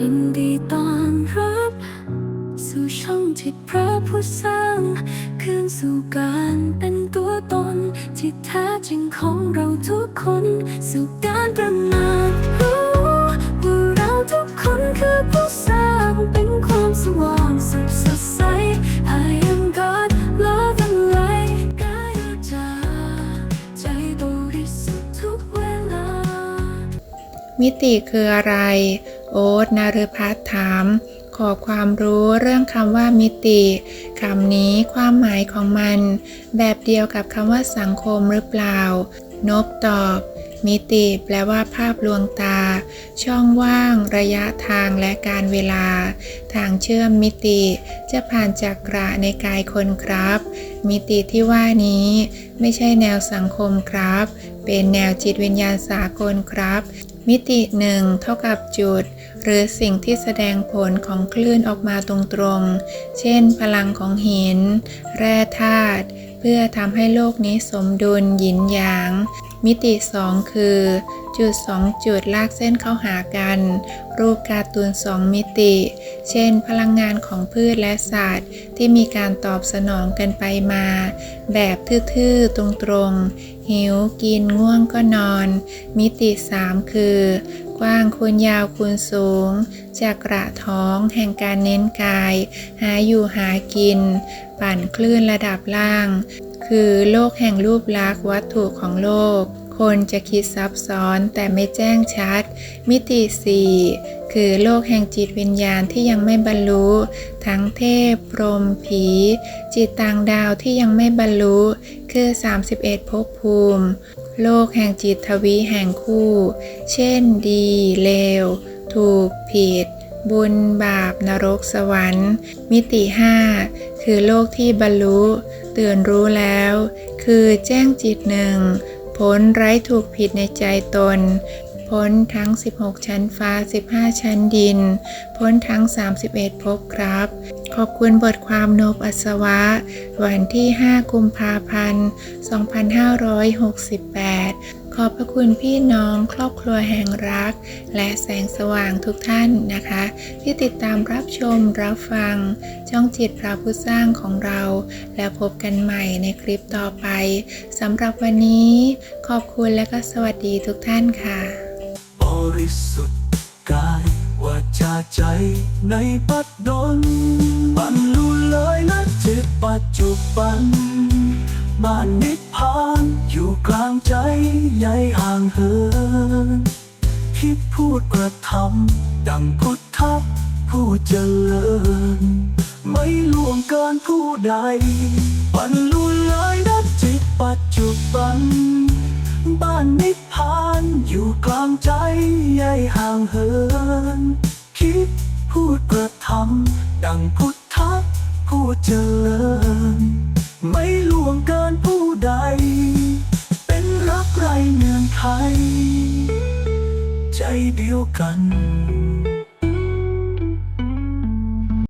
ยินดีต้อนรับ สู่ช่องที่พระผู้สร้างคืนสู่การเป็นตัวตน ที่แท้จริงของเราทุกคน สู่การตระหนักรู้ว่าเราทุกคนคือผู้สร้างเป็นความสว่างสุดสดใส I am God love and light กายจาใจบริสุทธิ์ทุกเวลา มิติคืออะไร โอ๊ตนารพัฒน์ถาม ขอความรู้เรื่องคำว่ามิติคำนี้ความหมายของมัน แบบเดียวกับคำว่าสังคมหรือเปล่า นบตอบ มิติแปลว่าภาพลวงตา ช่องว่าง ระยะทางและการเวลา ทางเชื่อมมิติ จะผ่านจักระในกายคนครับ มิติที่ว่านี้ ไม่ใช่แนวสังคมครับ เป็นแนวจิตวิญญาณสากลครับ มิติหนึ่งเท่ากับจุด หรือสิ่งที่แสดงผลของคลื่นออกมาตรงๆ เช่นพลังของหิน แร่ธาตุ เพื่อทำให้โลกนี้สมดุลหยินหยาง มิติสองคือ จุดสองจุดลากเส้นเข้าหากัน รูปการ์ตูนสองมิติ เช่น พลังงานของพืชและสัตว์ ที่มีการตอบสนองกันไปมา แบบทื่อๆ ตรงๆ หิวกินง่วงก็นอน มิติ 3 คือ กว้างคูณยาวคูณสูง จากกระท้องแห่งการเน้นกาย หาอยู่หากิน ปั่นคลื่นระดับล่าง คือโลกแห่งรูปลักษณ์วัตถุของโลก คนจะคิดซับซ้อนแต่ไม่แจ้งชัด มิติ 4 คือโลกแห่งจิตวิญญาณที่ยังไม่บรรลุ ทั้งเทพ พรหมผี จิตต่างดาวที่ยังไม่บรรลุ คือ 31ภพภูมิ โลกแห่งจิตทวีแห่งคู่ เช่นดี เลว ถูก ผิด บุญบาปนรกสวรรค์ มิติ 5 คือโลกที่บรรลุ ตื่นรู้แล้ว คือแจ้งจิตหนึ่งพ้นไร้ถูกผิดในใจตน พ้นทั้ง 16 ชั้นฟ้า 15 ชั้นดิน พ้นทั้ง 31ภพครับ ขอบคุณบทความโนบอัศวะ วันที่ 5 กุมภาพันธ์ 2568 ขอบพระคุณพี่น้องครอบครัวแห่งรัก และแสงสว่างทุกท่านนะคะ ที่ติดตามรับชมรับฟัง ช่องจิตพระผู้สร้างของเรา แล้วพบกันใหม่ในคลิปต่อไปสำหรับวันนี้ ขอบคุณและก็สวัสดีทุกท่านค่ะ บริสุทธิ์กายวาจาใจในปัจดนบรรลุเลยนะจิตปัจจุบัน บ้านนิพพานอยู่กลางใจใหญ่ห่างเหินคิดพูดกระทำดังพุทธะผู้เจริญ ไม่ล่วงเกินผู้ใดบรรลุเลยนะจิตปัจจุบัน บ้านนิพพานอยู่กลางใจใหญ่ห่างเหินคิดพูดกระทำดังพุทธะผู้เจริญ ไม่ ไทย ใจเดียวกัน